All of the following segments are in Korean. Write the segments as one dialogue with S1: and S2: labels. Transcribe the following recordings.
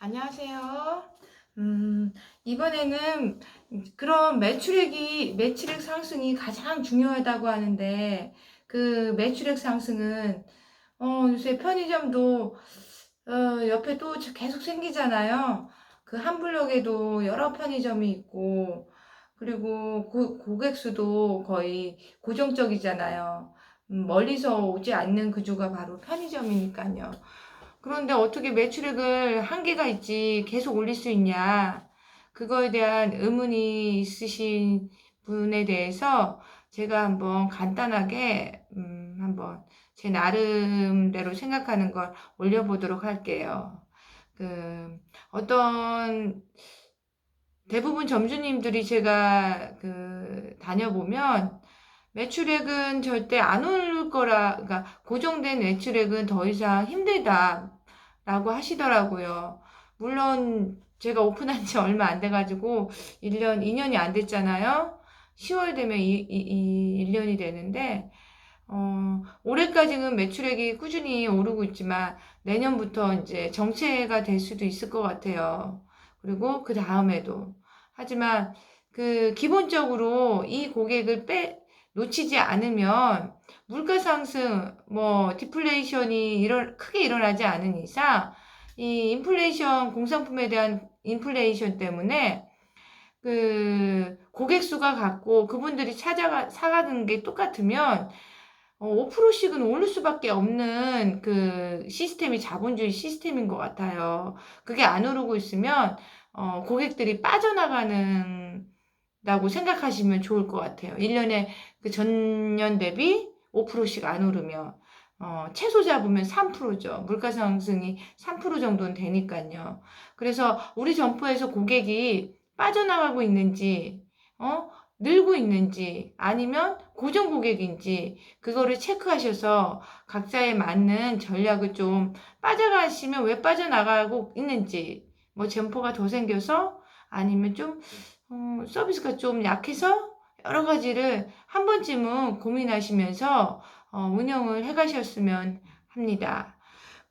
S1: 안녕하세요. 음, 이번에는 그런 매출액이, 매출액 상승이 가장 중요하다고 하는데, 그 매출액 상승은, 어, 요새 편의점도, 어, 옆에 또 계속 생기잖아요. 그 한 블록에도 여러 편의점이 있고, 그리고 고, 고객 수도 거의 고정적이잖아요. 음, 멀리서 오지 않는 구조가 바로 편의점이니까요. 그런데 어떻게 매출액을 한계가 있지 계속 올릴 수 있냐? 그거에 대한 의문이 있으신 분에 대해서 제가 한번 간단하게 음, 한번 제 나름대로 생각하는 걸 올려보도록 할게요. 그 어떤 대부분 점주님들이 제가 그 다녀보면 매출액은 절대 안 오를 거라, 그러니까 고정된 매출액은 더 이상 힘들다 라고 하시더라고요. 물론 제가 오픈한 지 얼마 안 돼가지고 1년, 2년이 안 됐잖아요. 10월 되면 이, 이, 이 1년이 되는데, 어, 올해까지는 매출액이 꾸준히 오르고 있지만 내년부터 이제 정체가 될 수도 있을 것 같아요. 그리고 그 다음에도. 하지만 그 기본적으로 이 고객을 빼, 놓치지 않으면 물가 상승, 뭐 디플레이션이 일어, 크게 일어나지 않은 이상 이 인플레이션 공산품에 대한 인플레이션 때문에 그 고객 수가 같고 그분들이 찾아가 사가는 게 똑같으면 어, 5%씩은 오를 수밖에 없는 그 시스템이 자본주의 시스템인 것 같아요. 그게 안 오르고 있으면 어, 고객들이 빠져나가는 다고 생각하시면 좋을 것 같아요. 1년에 그 전년 대비 5%씩 안 오르면 어, 최소 잡으면 3%죠. 물가 상승이 3% 정도는 되니까요. 그래서 우리 점포에서 고객이 빠져나가고 있는지, 어, 늘고 있는지, 아니면 고정 고객인지, 그거를 체크하셔서 각자에 맞는 전략을 좀 빠져가시면 왜 빠져나가고 있는지, 뭐 점포가 더 생겨서, 아니면 좀, 어, 서비스가 좀 약해서 여러 가지를 한 번쯤은 고민하시면서 어, 운영을 해 가셨으면 합니다.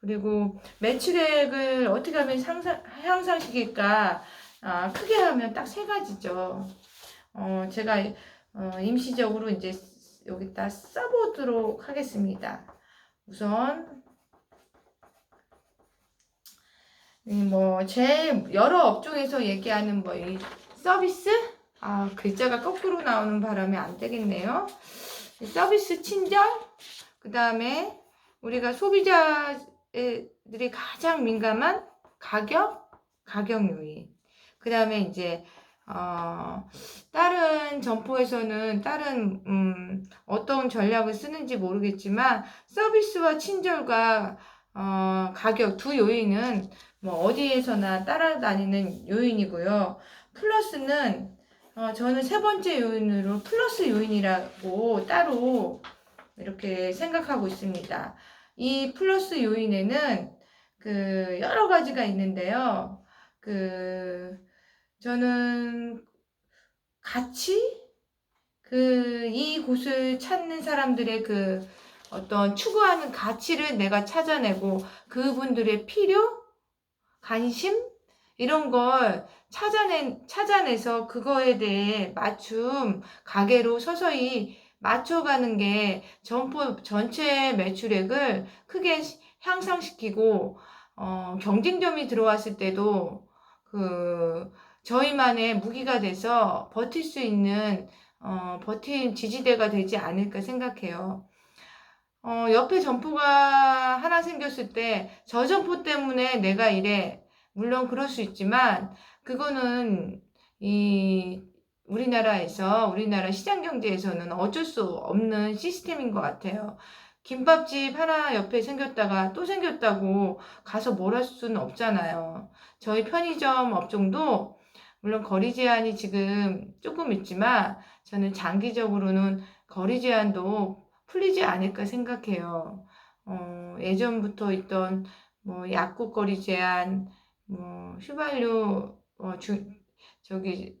S1: 그리고 매출액을 어떻게 하면 상상, 향상시킬까? 아, 크게 하면 딱 세 가지죠. 어, 제가 어, 임시적으로 이제 여기다 써보도록 하겠습니다. 우선 뭐 제 여러 업종에서 얘기하는 뭐 이 서비스 아 글자가 거꾸로 나오는 바람에 안 되겠네요. 서비스 친절 그 다음에 우리가 소비자들이 가장 민감한 가격 가격 요인 그 다음에 이제 어, 다른 점포에서는 다른 음, 어떤 전략을 쓰는지 모르겠지만 서비스와 친절과 어, 가격 두 요인은 뭐 어디에서나 따라다니는 요인이고요. 플러스는 어, 저는 세 번째 요인으로 플러스 요인이라고 따로 이렇게 생각하고 있습니다. 이 플러스 요인에는 그 여러 가지가 있는데요. 그 저는 같이 그 이곳을 찾는 사람들의 그 어떤 추구하는 가치를 내가 찾아내고 그분들의 필요, 관심 이런 걸 찾아내 찾아내서 그거에 대해 맞춤 가게로 서서히 맞춰가는 게 점포 전체 매출액을 크게 향상시키고 어, 경쟁점이 들어왔을 때도 그 저희만의 무기가 돼서 버틸 수 있는 어, 버틴 지지대가 되지 않을까 생각해요. 어, 옆에 점포가 하나 생겼을 때 저 점포 때문에 내가 이래 물론 그럴 수 있지만 그거는 이 우리나라에서 우리나라 시장 경제에서는 어쩔 수 없는 시스템인 것 같아요. 김밥집 하나 옆에 생겼다가 또 생겼다고 가서 뭘 할 수는 없잖아요. 저희 편의점 업종도 물론 거리 제한이 지금 조금 있지만 저는 장기적으로는 거리 제한도 풀리지 않을까 생각해요. 어, 예전부터 있던 뭐 약국 거리 제한, 뭐 휘발유 어, 주, 저기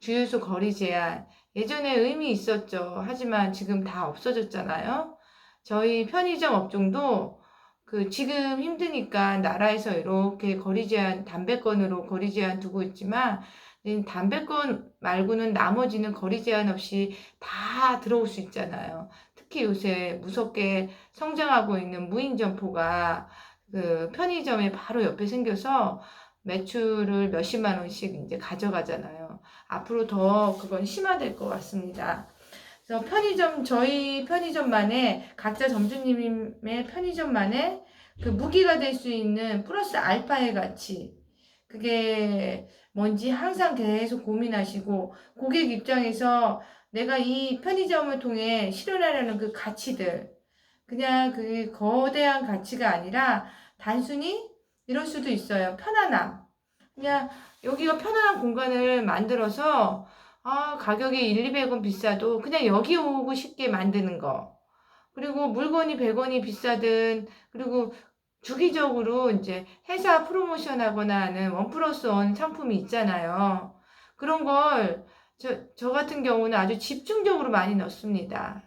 S1: 주유소 거리 제한 예전에 의미 있었죠. 하지만 지금 다 없어졌잖아요. 저희 편의점 업종도 그 지금 힘드니까 나라에서 이렇게 거리 제한 담배권으로 거리 제한 두고 있지만 이 담배권 말고는 나머지는 거리 제한 없이 다 들어올 수 있잖아요. 특히 요새 무섭게 성장하고 있는 무인 점포가 그 편의점에 바로 옆에 생겨서 매출을 몇십만 원씩 이제 가져가잖아요. 앞으로 더 그건 심화될 것 같습니다. 그래서 편의점 저희 편의점만의 각자 점주님의 편의점만의 그 무기가 될 수 있는 플러스 알파의 가치 그게 뭔지 항상 계속 고민하시고 고객 입장에서 내가 이 편의점을 통해 실현하려는 그 가치들 그냥 그 거대한 가치가 아니라 단순히 이럴 수도 있어요. 편안함. 그냥 여기가 편안한 공간을 만들어서 아, 가격이 1, 200원 비싸도 그냥 여기 오고 싶게 만드는 거. 그리고 물건이 100원이 비싸든 그리고 주기적으로 이제 회사 프로모션 하거나 하는 원 플러스 원 상품이 있잖아요. 그런 걸 저, 저 같은 경우는 아주 집중적으로 많이 넣습니다.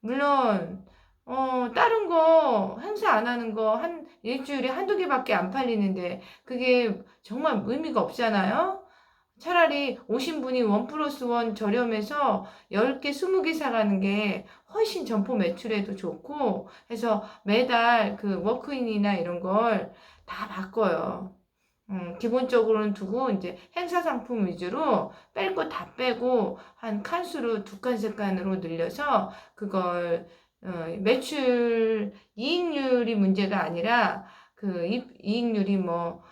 S1: 물론, 어, 다른 거, 행사 안 하는 거 한 일주일에 한두 개밖에 안 팔리는데 그게 정말 의미가 없잖아요? 차라리 오신 분이 원 플러스 원 저렴해서 10개, 20개 사가는 게 훨씬 점포 매출에도 좋고 해서 매달 그 워크인이나 이런 걸 다 바꿔요. 음, 기본적으로는 두고 이제 행사 상품 위주로 뺄 거 다 빼고 한 칸수로 두 칸, 세 칸으로 늘려서 그걸 어, 매출 이익률이 문제가 아니라 그 이- 이익률이 뭐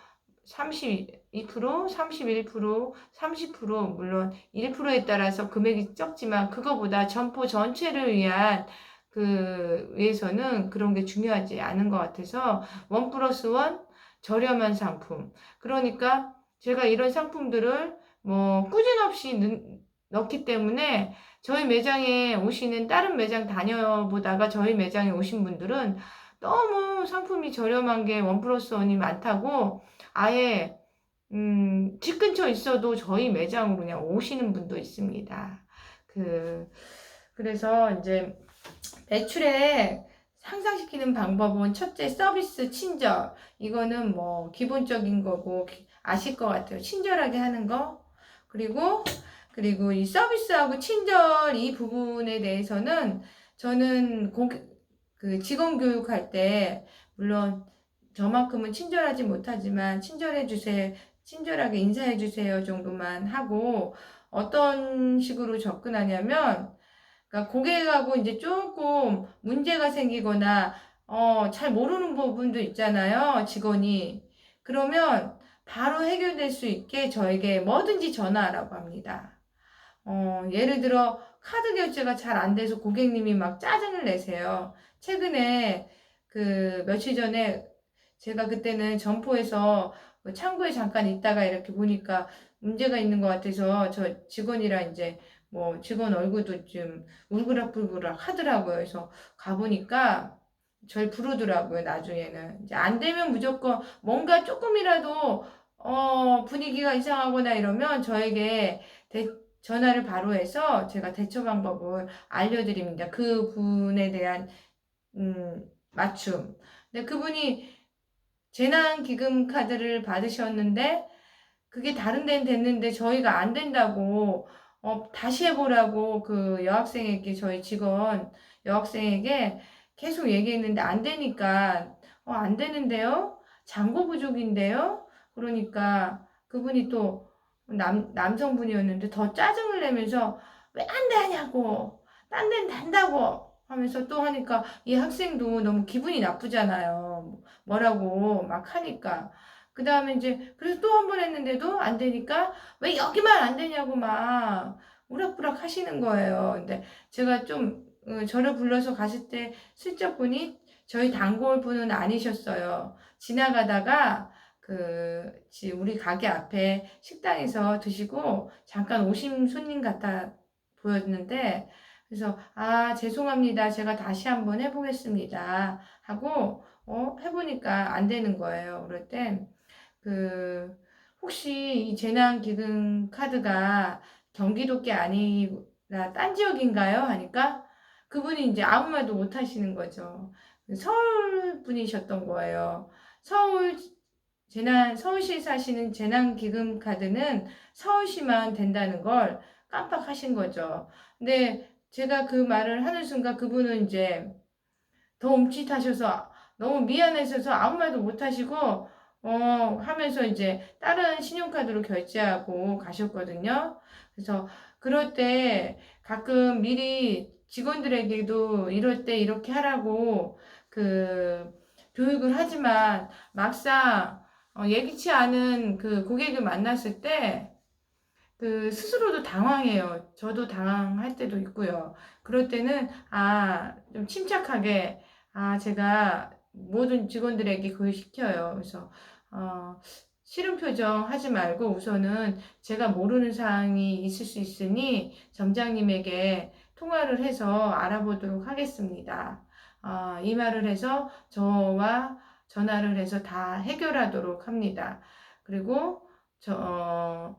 S1: 32%, 31%, 30% 물론 1%에 따라서 금액이 적지만 그거보다 점포 전체를 위한 그 위해서는 그런 게 중요하지 않은 것 같아서 원 플러스 원 저렴한 상품. 그러니까 제가 이런 상품들을 뭐 꾸준없이 넣, 넣기 때문에 저희 매장에 오시는 다른 매장 다녀보다가 저희 매장에 오신 분들은 너무 상품이 저렴한 게 원 플러스 원이 많다고 아예 음, 집 근처 있어도 저희 매장으로 그냥 오시는 분도 있습니다. 그 그래서 이제 매출에 상상시키는 방법은 첫째 서비스 친절 이거는 뭐 기본적인 거고 기- 아실 것 같아요. 친절하게 하는 거 그리고 그리고 이 서비스하고 친절 이 부분에 대해서는 저는 고객 그 직원 교육할 때 물론 저만큼은 친절하지 못하지만 친절해 주세요. 친절하게 인사해 주세요 정도만 하고 어떤 식으로 접근하냐면 그러니까 고객하고 이제 조금 문제가 생기거나 어, 잘 모르는 부분도 있잖아요. 직원이. 그러면 바로 해결될 수 있게 저에게 뭐든지 전화하라고 합니다. 어, 예를 들어 카드 결제가 잘 안 돼서 고객님이 막 짜증을 내세요. 최근에 그 며칠 전에 제가 그때는 점포에서 뭐 창고에 잠깐 있다가 이렇게 보니까 문제가 있는 것 같아서 저 직원이랑 이제 뭐 직원 얼굴도 좀 울그락불그락 하더라고요. 그래서 가보니까 절 부르더라고요. 나중에는 이제 안 되면 무조건 뭔가 조금이라도 어 분위기가 이상하거나 이러면 저에게 대, 전화를 바로 해서 제가 대처 방법을 알려드립니다. 그 분에 대한 음, 맞춤. 근데 그분이 재난 기금 카드를 받으셨는데 그게 다른 데는 됐는데 저희가 안 된다고 어, 다시 해보라고 그 여학생에게 저희 직원 여학생에게 계속 얘기했는데 안 되니까 어, 안 되는데요? 잔고 부족인데요? 그러니까 그분이 또 남, 남성분이었는데 더 짜증을 내면서 왜 안 되냐고 딴 데는 된다고 하면서 또 하니까 이 학생도 너무 기분이 나쁘잖아요. 뭐라고 막 하니까. 그 다음에 이제 그래서 또 한 번 했는데도 안 되니까 왜 여기만 안 되냐고 막 우락부락 하시는 거예요. 근데 제가 좀 어, 저를 불러서 갔을 때 슬쩍 보니 저희 단골 분은 아니셨어요. 지나가다가 그 지- 우리 가게 앞에 식당에서 드시고 잠깐 오신 손님 같아 보였는데 그래서 아 죄송합니다. 제가 다시 한번 해보겠습니다. 하고 어 해보니까 안 되는 거예요. 그럴 땐 그 혹시 이 재난기금 카드가 경기도 게 아니라 딴 지역인가요? 하니까 그분이 이제 아무 말도 못 하시는 거죠. 서울 분이셨던 거예요. 서울 재난 서울시 사시는 재난기금 카드는 서울시만 된다는 걸 깜빡하신 거죠. 근데 제가 그 말을 하는 순간 그분은 이제 더 움찔하셔서 너무 미안해서 아무 말도 못 하시고 어 하면서 이제 다른 신용카드로 결제하고 가셨거든요. 그래서 그럴 때 가끔 미리 직원들에게도 이럴 때 이렇게 하라고 그 교육을 하지만 막상 어, 예기치 않은 그 고객을 만났을 때 그 스스로도 당황해요. 저도 당황할 때도 있고요. 그럴 때는 아, 좀 침착하게 아, 제가 모든 직원들에게 그걸 시켜요. 그래서 어, 싫은 표정 하지 말고 우선은 제가 모르는 사항이 있을 수 있으니 점장님에게 통화를 해서 알아보도록 하겠습니다. 어, 이 말을 해서 저와 전화를 해서 다 해결하도록 합니다. 그리고 저, 어,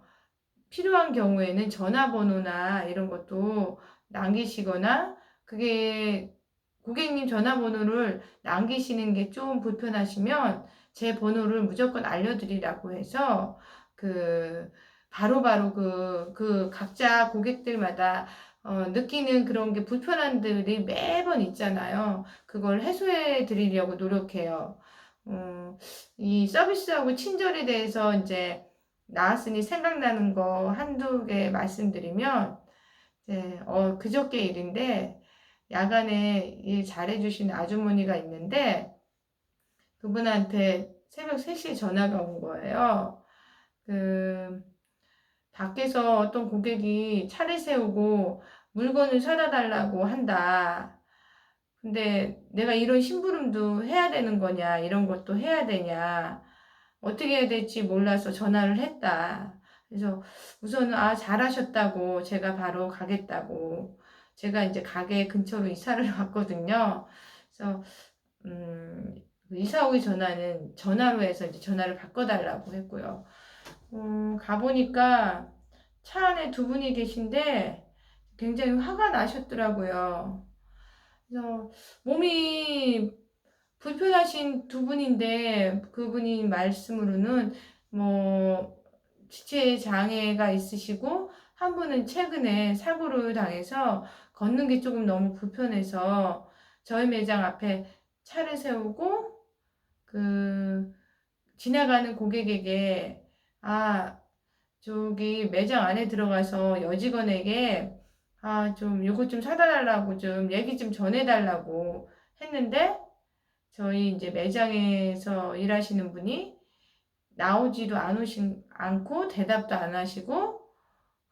S1: 필요한 경우에는 전화번호나 이런 것도 남기시거나 그게 고객님 전화번호를 남기시는 게 좀 불편하시면 제 번호를 무조건 알려드리라고 해서 그 바로바로 그, 그 각자 고객들마다 어, 느끼는 그런 게 불편함들이 매번 있잖아요. 그걸 해소해 드리려고 노력해요. 어, 이 서비스하고 친절에 대해서 이제 나왔으니 생각나는 거 한두 개 말씀드리면, 이제, 어, 그저께 일인데, 야간에 일 잘해주신 아주머니가 있는데, 그분한테 새벽 3시에 전화가 온 거예요. 그, 밖에서 어떤 고객이 차를 세우고 물건을 사다 달라고 한다. 근데 내가 이런 심부름도 해야 되는 거냐, 이런 것도 해야 되냐, 어떻게 해야 될지 몰라서 전화를 했다. 그래서 우선은 아, 잘하셨다고 제가 바로 가겠다고. 제가 이제 가게 근처로 이사를 왔거든요. 그래서, 음, 그 이사 오기 전화는 전화로 해서 이제 전화를 바꿔달라고 했고요. 음, 가보니까 차 안에 두 분이 계신데 굉장히 화가 나셨더라고요. 그래서 몸이 불편하신 두 분인데 그분이 말씀으로는 뭐 지체 장애가 있으시고 한 분은 최근에 사고를 당해서 걷는 게 조금 너무 불편해서 저희 매장 앞에 차를 세우고 그 지나가는 고객에게 아 저기 매장 안에 들어가서 여직원에게 아 좀 요거 좀 사다 달라고 좀 얘기 좀 전해 달라고 했는데 저희 이제 매장에서 일하시는 분이 나오지도 않으신 않고 대답도 안 하시고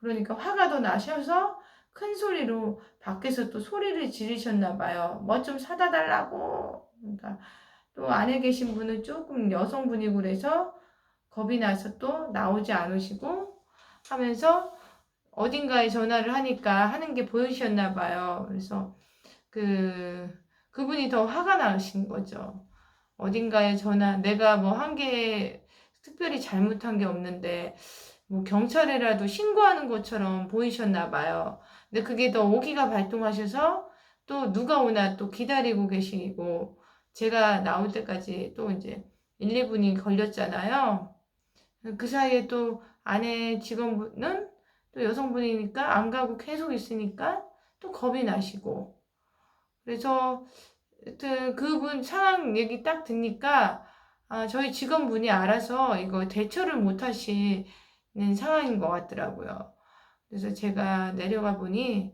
S1: 그러니까 화가 더 나셔서 큰 소리로 밖에서 또 소리를 지르셨나 봐요. 뭐 좀 사다 달라고. 그러니까 또 안에 계신 분은 조금 여성분이고 그래서 겁이 나서 또 나오지 않으시고 하면서 어딘가에 전화를 하니까 하는 게 보이셨나 봐요. 그래서 그 그분이 더 화가 나신 거죠. 어딘가에 전화 내가 뭐 한 게 특별히 잘못한 게 없는데 뭐 경찰에라도 신고하는 것처럼 보이셨나 봐요. 근데 그게 더 오기가 발동하셔서 또 누가 오나 또 기다리고 계시고 제가 나올 때까지 또 이제 1, 2분이 걸렸잖아요. 그 사이에 또 아내 직원분은 또 여성분이니까 안 가고 계속 있으니까 또 겁이 나시고 그래서 그분 상황 얘기 딱 듣니까 아, 저희 직원분이 알아서 이거 대처를 못 하시는 상황인 것 같더라고요. 그래서 제가 내려가 보니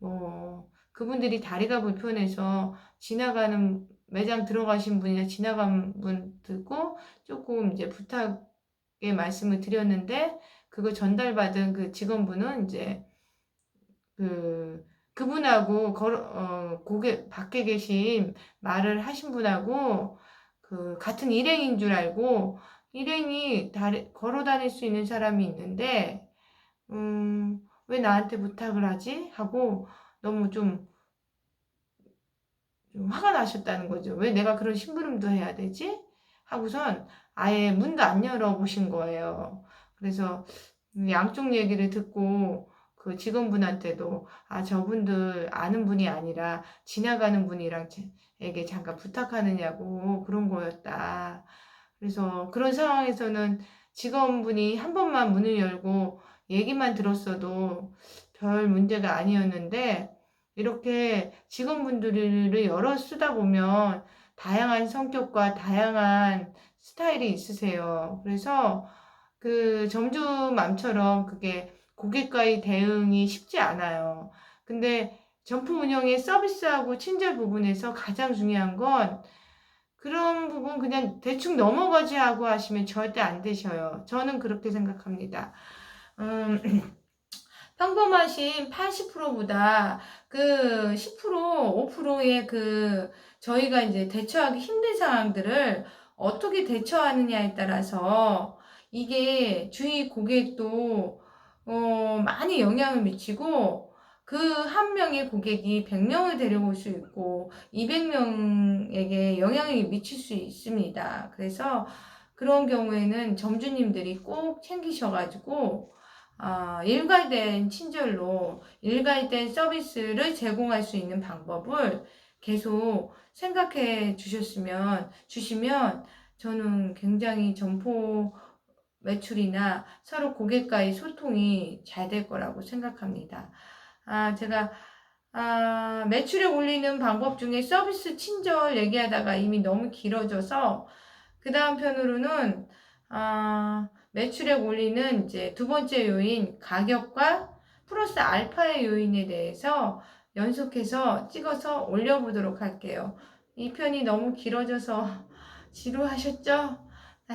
S1: 뭐 그분들이 다리가 불편해서 지나가는 매장 들어가신 분이나 지나간 분 듣고 조금 이제 부탁의 말씀을 드렸는데 그거 전달받은 그 직원분은 이제 그 그분하고 걸, 어, 고개 밖에 계신 말을 하신 분하고 그 같은 일행인 줄 알고 일행이 다리, 걸어 다닐 수 있는 사람이 있는데 음, 왜 나한테 부탁을 하지? 하고 너무 좀, 좀 화가 나셨다는 거죠. 왜 내가 그런 심부름도 해야 되지? 하고선 아예 문도 안 열어보신 거예요. 그래서 양쪽 얘기를 듣고 그 직원분한테도 아 저분들 아는 분이 아니라 지나가는 분이랑 점주님에게 잠깐 부탁하느냐고 그런 거였다. 그래서 그런 상황에서는 직원분이 한 번만 문을 열고 얘기만 들었어도 별 문제가 아니었는데 이렇게 직원분들을 여러 쓰다 보면 다양한 성격과 다양한 스타일이 있으세요. 그래서 그 점주맘처럼 그게 고객과의 대응이 쉽지 않아요. 근데 점품 운영의 서비스하고 친절 부분에서 가장 중요한 건 그런 부분 그냥 대충 넘어가지 하고 하시면 절대 안 되셔요. 저는 그렇게 생각합니다. 음, 평범하신 80%보다 그 10%, 5%의 그 저희가 이제 대처하기 힘든 상황들을 어떻게 대처하느냐에 따라서 이게 주위 고객도 어, 많이 영향을 미치고 그 한 명의 고객이 100명을 데려올 수 있고 200명에게 영향을 미칠 수 있습니다. 그래서 그런 경우에는 점주님들이 꼭 챙기셔가지고 아, 일괄된 친절로 일괄된 서비스를 제공할 수 있는 방법을 계속 생각해 주셨으면 주시면 저는 굉장히 점포 매출이나 서로 고객과의 소통이 잘 될 거라고 생각합니다. 아, 제가 아, 매출에 올리는 방법 중에 서비스 친절 얘기하다가 이미 너무 길어져서 그 다음 편으로는 아, 매출액 올리는 이제 두 번째 요인 가격과 플러스 알파의 요인에 대해서 연속해서 찍어서 올려보도록 할게요. 이 편이 너무 길어져서 지루하셨죠? 에,